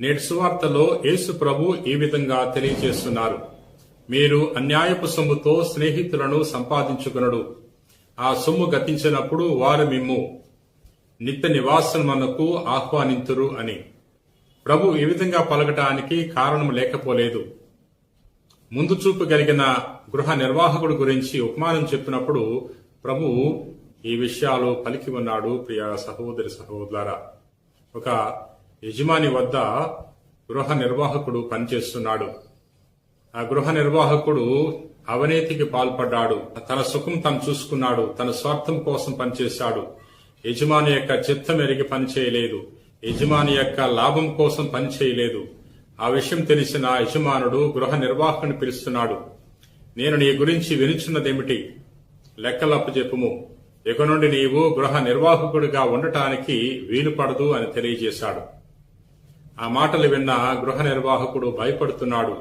నేటి సువార్తలో యేసు ప్రభు ఈ విధంగా తెలియజేస్తున్నారు. మీరు అన్యాయపు సొమ్ముతో స్నేహితులను సంపాదించుకునడు. ఆ సొమ్ము గతించినప్పుడు వారు మిమ్ము. నిత్య నివాసమునకు ఆహ్వానింతురు అని. ప్రభు ఈ విధంగా పలకటానికి కారణం లేకపోలేదు. ముందు చూపు కలిగిన గృహ నిర్వాహకుడు గురించి ఉపమానం చెప్పినప్పుడు ప్రభు ఈ విషయాలు పలికి ఉన్నాడు ప్రియ సహోదరి సహోదరా ఒక యజమాని వద్ద గృహ నిర్వాహకుడు పనిచేస్తున్నాడు. ఆ గృహ నిర్వాహకుడు అవినీతికి పాల్పడ్డాడు. తన సుఖం తను చూసుకున్నాడు. తన స్వార్థం కోసం పనిచేశాడు. యజమాని యొక్క చిత్తం ఎరిగి పనిచేయలేదు. యజమాని యొక్క లాభం కోసం పనిచేయలేదు. ఆ విషయం తెలిసిన యజమానుడు గృహ నిర్వాహకుని పిలుస్తున్నాడు. నేను నీ గురించి వినుచున్నదేమిటి? లెక్కలప్పు చెప్పుము. ఇక నుండి నీవు గృహ నిర్వాహకుడిగా ఉండటానికి వీలుపడదు అని తెలియజేశాడు. ఆ మాటలు విన్న గృహ నిర్వాహకుడు భయపడుతున్నాడు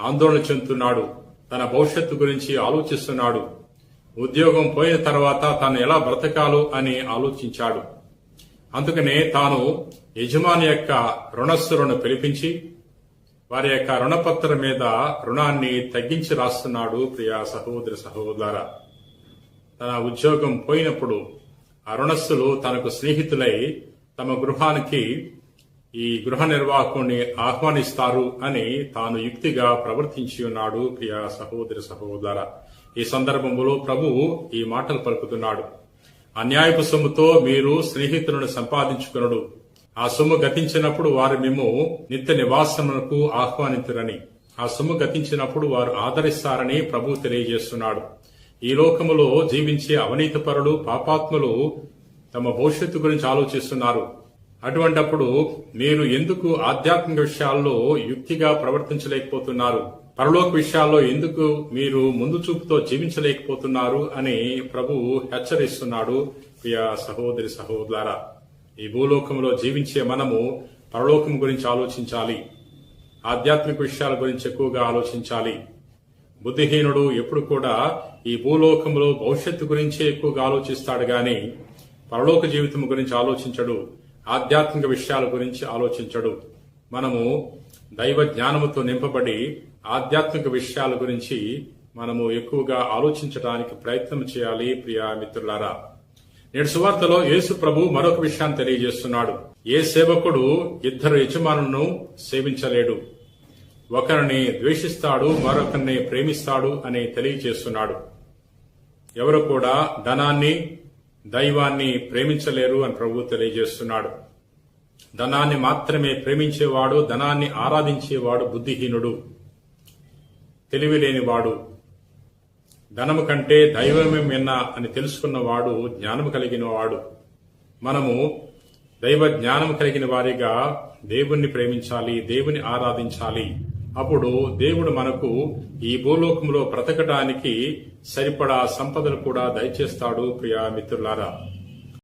ఆందోళన చెందుతున్నాడు తన భవిష్యత్తు గురించి ఆలోచిస్తున్నాడు. ఉద్యోగం పోయిన తర్వాత తాను ఎలా బ్రతకాలో అని ఆలోచించాడు. అందుకనే తాను యజమాని యొక్క రుణస్థులను పిలిపించి వారి యొక్క రుణపత్రం మీద రుణాన్ని తగ్గించి రాస్తున్నాడు ప్రియా సహోదరి సహోదర. తన ఉద్యోగం పోయినప్పుడు ఆ రుణస్థులు తనకు స్నేహితులై తమ గృహానికి ఈ గృహ నిర్వాహకుని ఆహ్వానిస్తారు అని తాను యుక్తిగా ప్రవర్తించి ఉన్నాడు ప్రియ సహోదరి సహోదర. ఈ సందర్భంలో ప్రభువు ఈ మాటలు పలుకుతున్నాడు. అన్యాయపు సొమ్ముతో మీరు స్నేహితులను సంపాదించుకునడు. ఆ సొమ్ము గతించినప్పుడు వారు మేము నిత్య నివాసములకు ఆహ్వానితురని. ఆ సొమ్ము గతించినప్పుడు వారు ఆదరిస్తారని ప్రభు తెలియజేస్తున్నాడు. ఈ లోకములో జీవించే అవినీతిపరులు పాపాత్ములు తమ భవిష్యత్తు గురించి ఆలోచిస్తున్నారు. అటువంటప్పుడు మీరు ఎందుకు ఆధ్యాత్మిక విషయాల్లో యుక్తిగా ప్రవర్తించలేకపోతున్నారు? పరలోక విషయాల్లో ఎందుకు మీరు ముందు చూపుతో జీవించలేకపోతున్నారు? అని ప్రభు హెచ్చరిస్తున్నాడు ప్రియ సహోదరి సహోదరా ఈ భూలోకంలో జీవించే మనము పరలోకం గురించి ఆలోచించాలి. ఆధ్యాత్మిక విషయాల గురించి ఎక్కువగా ఆలోచించాలి. బుద్ధిహీనుడు ఎప్పుడు కూడా ఈ భూలోకంలో భవిష్యత్తు గురించే ఎక్కువగా ఆలోచిస్తాడు గాని పరలోక జీవితం గురించి ఆలోచించడు. ఆధ్యాత్మిక విషయాల గురించి ఆలోచించడు. మనము దైవ జ్ఞానముతో నింపబడి ఆధ్యాత్మిక విషయాల గురించి మనము ఎక్కువగా ఆలోచించడానికి ప్రయత్నం చేయాలి ప్రియా మిత్రులారా. నేడు సువార్తలో యేసు ప్రభు మరొక విషయాన్ని తెలియజేస్తున్నాడు. ఏ సేవకుడు ఇద్దరు యజమానులను సేవించలేడు. ఒకరిని ద్వేషిస్తాడు మరొకరిని ప్రేమిస్తాడు అని తెలియజేస్తున్నాడు. ఎవరు కూడా ధనాన్ని దైవాన్ని ప్రేమించలేరు అని ప్రభు తెలియజేస్తున్నాడు. ధనాన్ని మాత్రమే ప్రేమించేవాడు ధనాన్ని ఆరాధించేవాడు బుద్ధిహీనుడు తెలివిలేనివాడు. ధనము కంటే దైవమే మిన్న అని తెలుసుకున్నవాడు జ్ఞానము కలిగిన వాడు మనము దైవ జ్ఞానం కలిగిన వారిగా దేవుణ్ణి ప్రేమించాలి దేవుని ఆరాధించాలి. అప్పుడు దేవుడు మనకు ఈ భూలోకంలో బ్రతకడానికి సరిపడా సంపదలు కూడా దయచేస్తాడు ప్రియా మిత్రులారా.